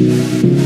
คั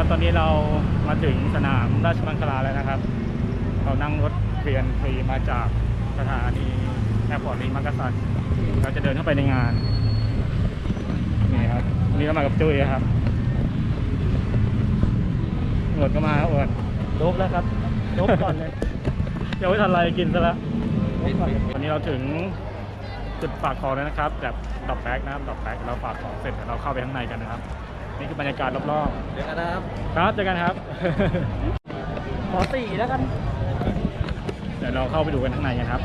ครับตอนนี้เรามาถึงสนามราชมังคลาแล้วนะครับ เรานั่งรถเปลี่ยนฟรีมาจากสถานีแอร์พอร์ตลีมักกะสันเราจะเดินเข้าไปในงานนี่ครับวันนี้เรามากับจุ้ยครับหนวดก็มาครับอวดลบแล้วครับลบก่อนเลยยังไม่ทันไรกินซะแล้ววันนี้เราถึงจุดฝากของแล้วนะครับแบบดอกแบ็กนะครับดอกแบ็กเราฝากของเสร็จเดี๋ยวเราเข้าไปข้างในกันนะครับ นี่คือบรรยากาศรอบเดี๋ยวกันนะครับๆ ครับเจอกันครับ ขอสี่แล้วกันเดี๋ยวเราเข้าไปดูกันข้างในกันครับ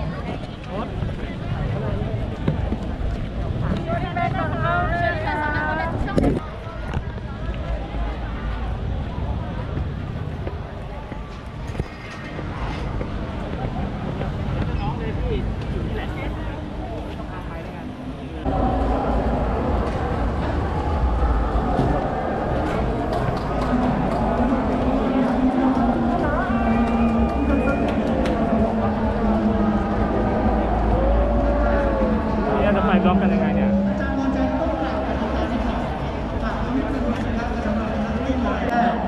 เนี่ยจะไปบล็อกกันยังไงเนี่ย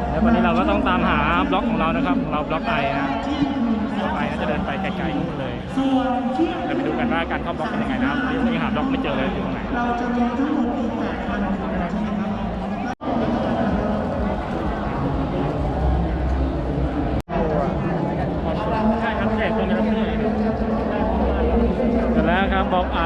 แล้ววันนี้เราก็ ต้องตามหาบล็อกของเรานะครับ เราบล็อกไอนะบล็อกไอน่าจะเดินไปไกลๆนู่นเลยเดี๋ยวไปดูกันว่าการเข้าบล็อกเป็นยังไงนะครับเดี๋ยวยังหาบล็อกไม่เจอเลยอยู่ตรงไหนเราจะมีทั้งหมดมี8,000คะแนนะครับใช่ครับเด็กตรงนี้ครับเสร็จแล้วครับบล็อกไอ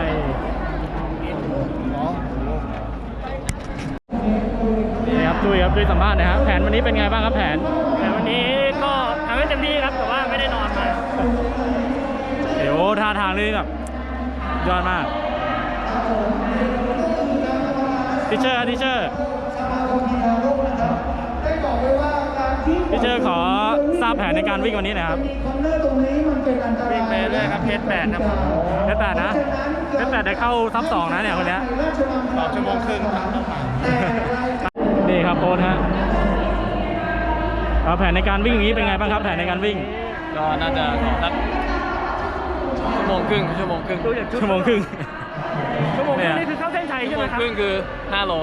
นี่ครับจุ้ยครั บจุ้ยสัมภาษณ์หนะครับแผนวันนี้เป็นไงบ้างครับแผนแต่วันนี้ก็ทำให้เต็มที่ครับแต่ว่าไม่ได้นอนมาเดี๋ยวท่าทางนี่แบบยอดมากทิเชอร์ทิเชอร์ทิเชอร์ขอทราบแผนในการวิ่งวันนี้หน่อยครับมีคอนเนอร์ตรงนี้มันเป็นอันตรายวิ่งไปเรื่อยครับเพจแปดครับเพชรแปดนะเพชรแปดได้เข้าซับสองนะเนี่ยคนเนี้ยราชมังคลาสองชั่วโมงครึ่งครับแต่รายการ นี่ครับโค้ชฮะเอาแผนในการวิ่งอย่างนี้เป็นไงบ้างครับ แผนในการวิ่ง ก็น่าจะขอสักชั่วโมงครึ่งชั่วโมงครึ่งชั่วโมงครึ่งชั่วโมงครึ่งเนี่ยนี่คือเข้าเส้นชัยชั่ใช่วไหโมมงครับครึ่งคือ5โล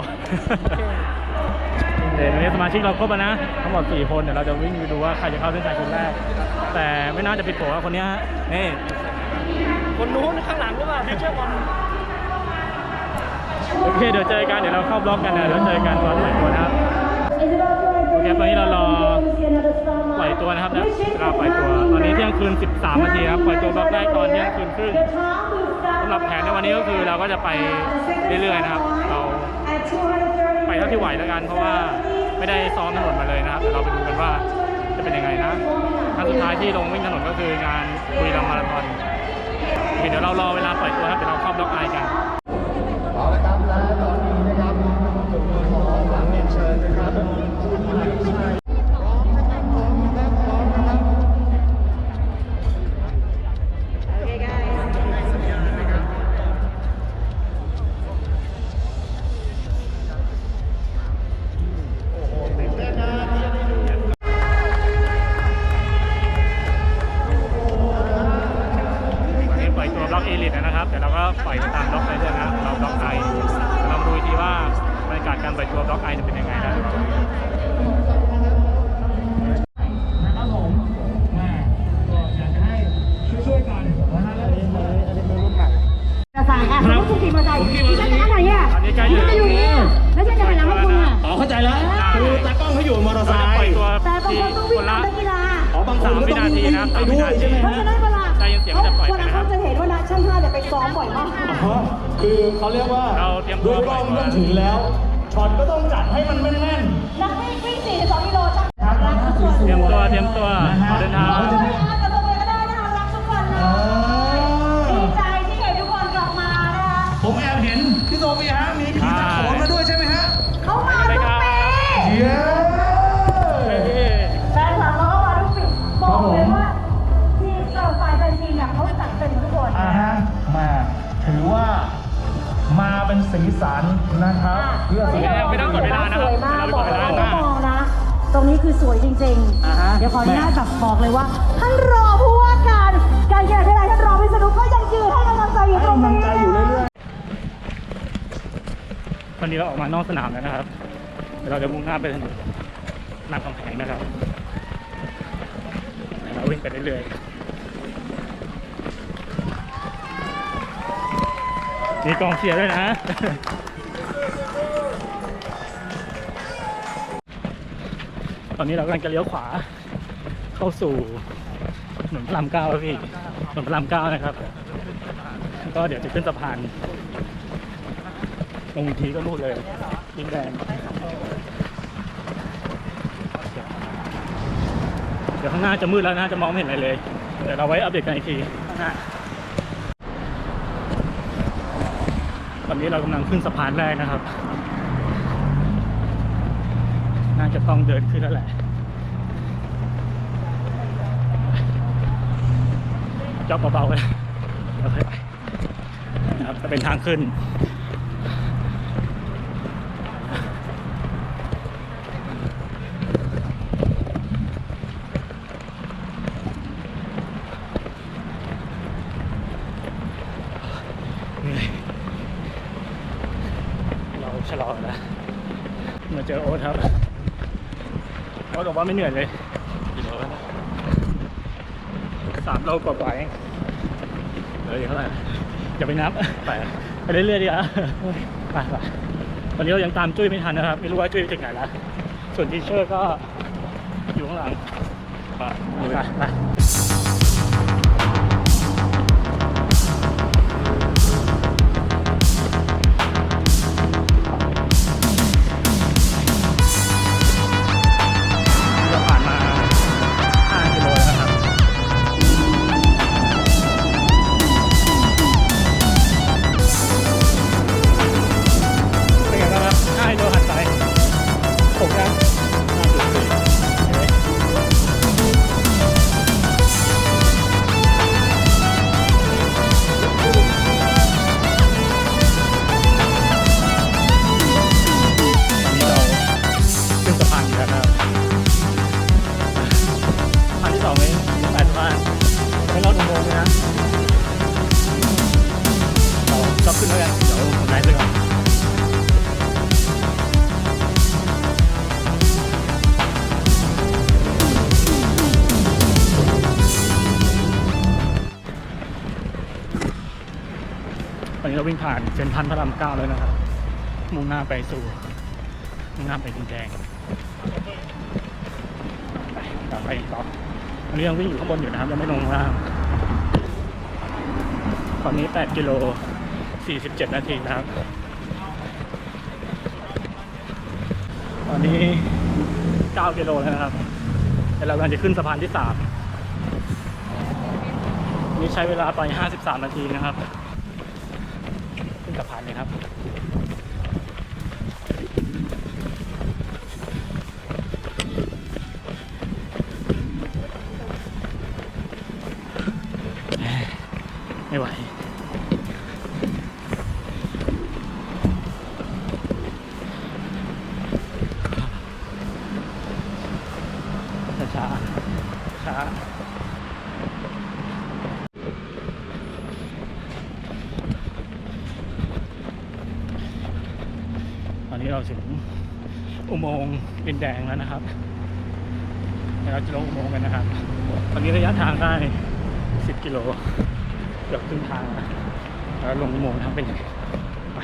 เดี๋ยววันนี้สมาชิกเราครบแล้วนะ ทั้งหมด4คนเดี๋ยวเราจะวิ่งไปดูว่าใครจะเข้าเส้นชัยคนแรก แต่ไม่น่าจะผิดตัวคนเนี้ยฮะนี่คนนู้นข้างหลังหรือเปล่าที่เชื่อบอล โอเคเดี๋ยวเจอกันเดี๋ยวเราเข้าบล็อกกันนะแล้วเจอกันตอนปล่อยตัวนะครับโอเคตอนนี้เรารอปล่อยตัวนะครับนะเวลาปล่อยตัว ตอนนี้เที่ยงคืน 13นาทีครับปล่อยตัวบล็อกแรกตอนเที่ยงคืนครึ่งสำหรับแผนในวันนี้ก็คือเราก็จะไปเรื่อยๆนะครับ เราไปเท่าที่ไหวแล้วกัน เพราะว่าไม่ได้ซ้อมถนนมาเลยนะครับเดี๋ยวเราไปดูกันว่าจะเป็นยังไงนะครั้งสุดท้ายที่ลงวิ่งถนนก็คืองานบุรีรัมย์มาราธอนโอเคเดี๋ยวเรารอเวลาปล่อยตัวครับเดี๋ยวเราเข้าบล็อกไอกัน เดี๋ยวเราก็ปล่อยไปตามบล็อกไปเรื่อยนะเราบล็อกไอเรามาดูอีกทีว่าบรรยากาศการปล่อยตัวบล็อกไอจะเป็นยังไงนะนะครับผมแม่ก็อยากจะให้ช่วยๆกันนะฮะและอันนี้มืออันนี้มือรุ่นใหม่มอเตอร์ไซค์อะสมมติคุณขี่มอเตอร์ไซค์ดิฉันจะนั่งไหนอะอันนี้ใกล้อยู่ฉันจะอยู่นี่แล้วฉันจะหันหลังให้คุณอะอ๋อเข้าใจแล้วคือตากล้องเขาอยู่มอเตอร์ไซเราจะค์ปล่อยตัวแต่บางที่คนต้องวิ่คงนละตามนักกีฬาอ๋อบางคนก็ต้องวิ่งไปด้วยใช่ไหมเพราะฮะฉะนั้นเวลาได้ยินเสียงก็จะปล่อยเวไปลานะคเขารับจะเห็นว่านัก ช่างภาพเนี่ยไปซ้อมบ่อยมาก อ๋อคือเขาเรียกว่าเราเตรียมตัวด้วยกล้องต้องถึงแล้วช็อตก็ต้องจัดให้มันแม่นนักวิ่งวิ่ง42 ออนุญาตแบบบอกเลยว่า ท่านรอผู้ว่าการการกีฬาที่ไรท่านรอวิษณุก็ยังยืนให้กำลังใจอยู่ให้ตรงกำลังนี้ใจอยู่เรื่อยวันนี้เราออกมานอกสนามแล้วนะครับเดี๋ยวเราจะมุ่งหน้าไปถนนนำกำแพงนะครับเราวิ่งไปเรื่อยๆมีกองเชียร์ด้วยนะ ตอนนี้เรากำลังจะเลี้ยวขวา เข้าสู่ถนนพระรามเก้าแล้วพี่ถนนพระรามเก้านะครับ ก็เดี๋ยวจะขึ้นสะพานลงอีกทีก็นู่นเลยดินแดงเดี๋ยวข้างหน้าจะมืดแล้วนะจะมองไม่เห็นอะไรเลย เดี๋ยวเราไว้อัปเดตกันอีกทีข้างหน้าตอนนี้เรากำลังขึ้นสะพานแรกนะครับ น่าจะต้องเดินขึ้นแล้วแหละ จอบเบาๆเลยเดี๋ยวค่อยไปนะครับจะเป็นทางขึ้น เราชะลอแล้วมาเจอโอ๊ตครับโอ๊ตบอกว่าไม่เหนื่อยเลย สามโลกว่าๆเองเหลืออีกเท่าไหร่อย่าไปนับ ไปไปเรื่อยๆดีอะไปไปวันนี้เรายังตามจุ้ยไม่ทันนะครับ ไม่รู้ว่าจุ้ยไปถึงไหนแล้ว ส่วนทีเชอร์ก็อยู่ข้างหลังไปไปไป วิ่งผ่านเซ็นทรัลพระรามเก้าแล้วนะครับ มุ่งหน้าไปสู่มุ่งหน้าไปดินแดงกลับไปอีกต่ออันนี้ยังวิ่งอยู่ข้างบนอยู่นะครับยังไม่ลงล่างตอนนี้ 8 กิโล 47 นาทีนะครับ ตอนนี้ 9 กิโลแล้วนะครับแต่เรากำลังจะขึ้นสะพานที่ 3 นี่ใช้เวลาไป 53 นาทีนะครับ นะครับ นี้เราถึงอุโมงค์ดินแดงแล้วนะครับเดี๋ยวเราจะลงอุโมงค์กันนะครับ ตอนนี้ระยะทางได้ 10 กิโลเกือบครึ่งทางแล้วแล้วลงอุโมงค์ทำเป็นยังไงไป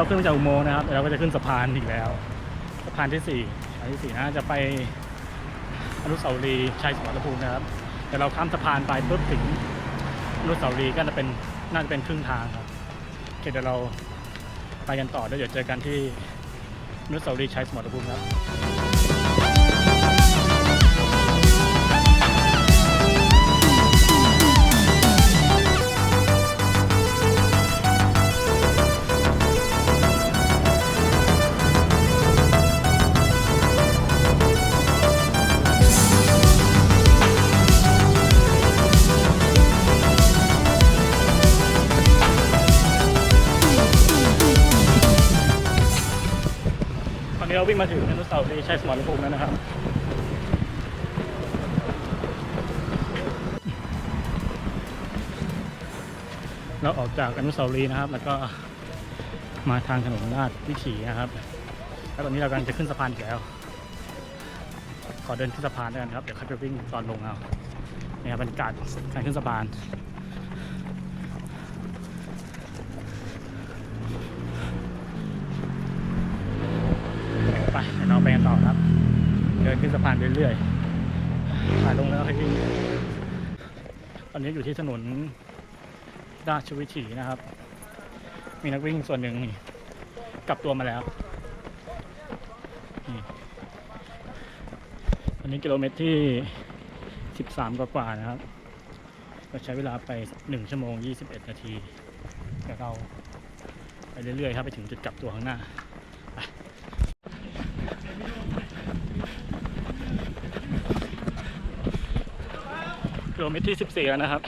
เราขึ้นมาจากอุโมงค์นะครับเราก็จะขึ้นสะพานอีกแล้ว สะพานที่สี่สะพานที่สี่นะจะไปอนุสาวรีย์ชัยสมรภูมินะครับแต่เราข้ามสะพานไปปุ๊บถึงอนุสาวรีย์ก็จะเป็นน่าจะเป็นครึ่งทางครับเคเดี๋ยวเราไปกันต่อแล้วเดี๋ยวเจอกันที่อนุสาวรีย์ชัยสมรภูมิครับ เราวิ่งมาถึงอนุสาวรีย์ชัยสมรภูมิแล้วนะครับเราออกจากอนุสาวรีย์นะครับ แล้วก็มาทางถนนราชวิถีนะครับ แล้วตอนนี้เรากำลังจะขึ้นสะพานอีกแล้ว ขอเดินขึ้นสะพานด้วยกันครับ เดี๋ยวค่อยไปวิ่งตอนลงเอาเนี่ยครับบรรยากาศการขึ้นสะพาน ไปเดี๋ยวเราไปกันต่อครับ เดินขึ้นสะพานเรื่อยๆผ่านลงแล้วให้วิ่งตอนนี้อยู่ที่ถนนราชวิถีนะครับ มีนักวิ่งส่วนหนึ่งกลับตัวมาแล้วอันนี้กิโลเมตรที่ 13 กว่าๆนะครับ ก็ใช้เวลาไป 1 ชั่วโมง 21 นาทีเดี๋ยวเราไปเรื่อยๆ ครับ ไปถึงจุดกลับตัวข้างหน้า โลเมตรที่ 14 แล้วนะครับ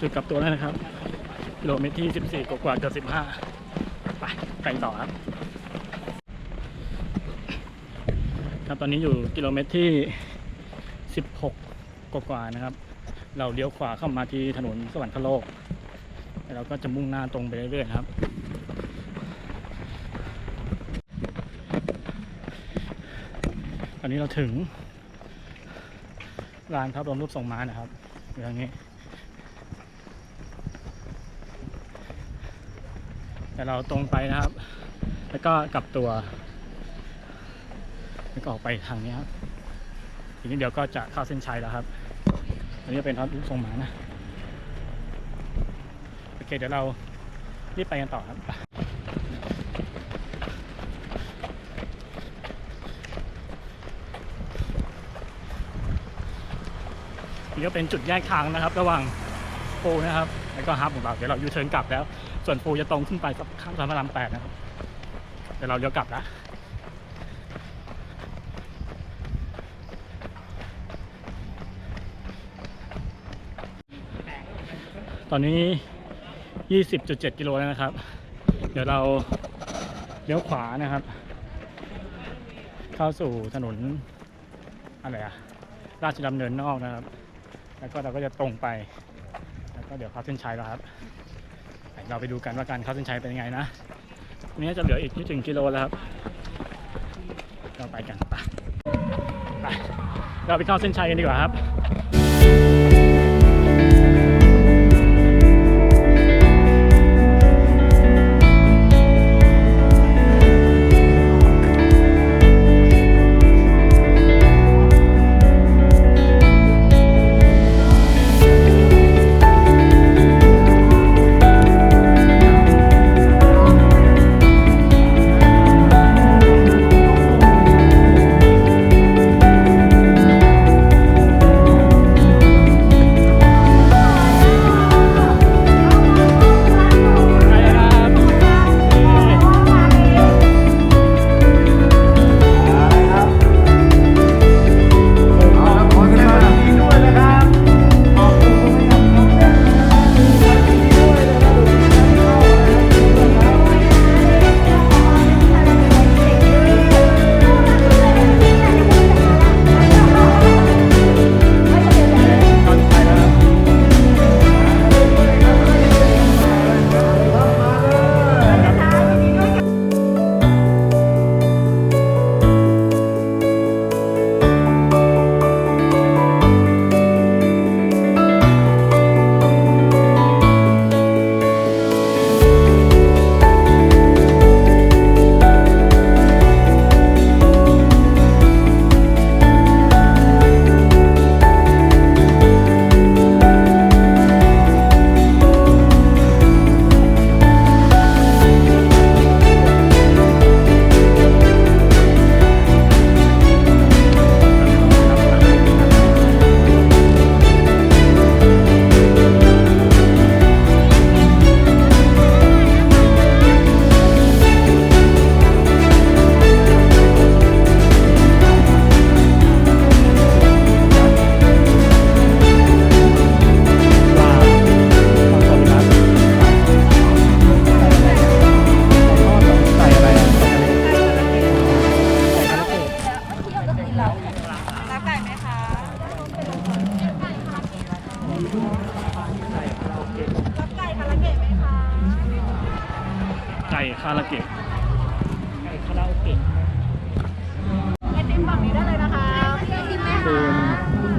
จุดกลับตัวแล้วนะครับกิโลเมตรที่ 14 กว่าเกือบ15 ไปไปต่อครับ ครับตอนนี้อยู่กิโลเมตรที่ 16 กว่าๆนะครับ เราเลี้ยวขวาเข้ามาที่ถนนสวรรคโลก เราก็จะมุ่งหน้าตรงไปเรื่อยๆครับตอนนี้เราถึงลานพระบรมรูปทรงม้านะครับอย่างนี้แต่เราตรงไปนะครับ แล้วก็กลับตัวแล้วก็ออกไปทางนี้ครับทีนี้เดี๋ยวก็จะเข้าเส้นชัยแล้วครับอันนี้เป็นพระรูปทรงม้านะ เคเดี๋ยวเรารีบไปกันต่อครับนี่ก็เป็นจุดแยกทางนะครับ ระหว่างปูนะครับ แล้วก็ฮับของเราเดี๋ยวเรายูเทิร์นกลับแล้ว ส่วนปูจะตรงขึ้นไปกับข้ามสะพานพระรามแปดนะครับ เดี๋ยวเราเลี้ยวกลับล้วตอนนี้ 20.7 กิโลแล้วนะครับ เดี๋ยวเราเลี้ยวขวานะครับ เข้าสู่ถนนอะไรอะราชดำเนินนอกนะครับ แล้วก็เราก็จะตรงไป แล้วก็เดี๋ยวเข้าเส้นชัยแล้วครับ เราไปดูกันว่าการเข้าเส้นชัยเป็นยังไงนะวันนี้จะเหลืออีกไม่ถึงกิโลแล้วครับ เราไปกันไปไปเราไปเข้าเส้นชัยกันดีกว่าครับ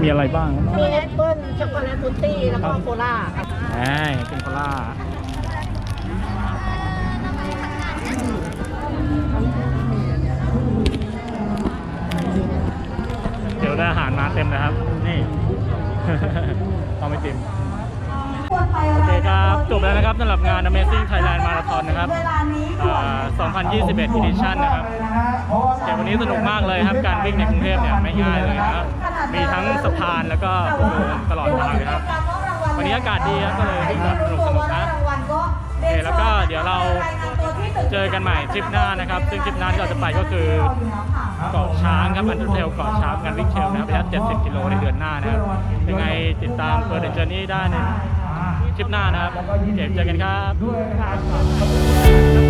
มีอะไรบ้างครับมีแอปเปิ้ลช็อกโกแลตฟุตตี้แล้วก็โคลาแหมเป็นโคล่าเดี๋ยวได้อาหารมาเต็มนะครับ นี่ต้องไม่ติมโอเคครับจบแล้วนะครับสำหรับงาน Amazing Thailand Marathon นะครับอ่า2021 Edition นะครับแต่วันนี้สนุกมากเลยครับ การวิ่งในกรุงเทพเนี่ยไม่ง่ายเลยนะครับ มีทั้งสะพานแล้วก็อุโมงค์ตลอดทางเลยครับ วันนี้อากาศดีครับก็เลยวิ่งแบบสนุกสนุกๆนะโอเคแล้วก็เดี๋ยวเราเจอกันใหม่ทริปหน้านะครับ ซึ่งทริปหน้าที่เราจะไปก็คือเกาะช้างครับอันดุเทลเกาะช้างงานวิ่งเทรลนะครับระยะ70 กิโลในเดือนหน้านะครับยังไงติดตามเปิดเจอร์นี่ได้ในทริปหน้านะครับโอเคเจอกันครับ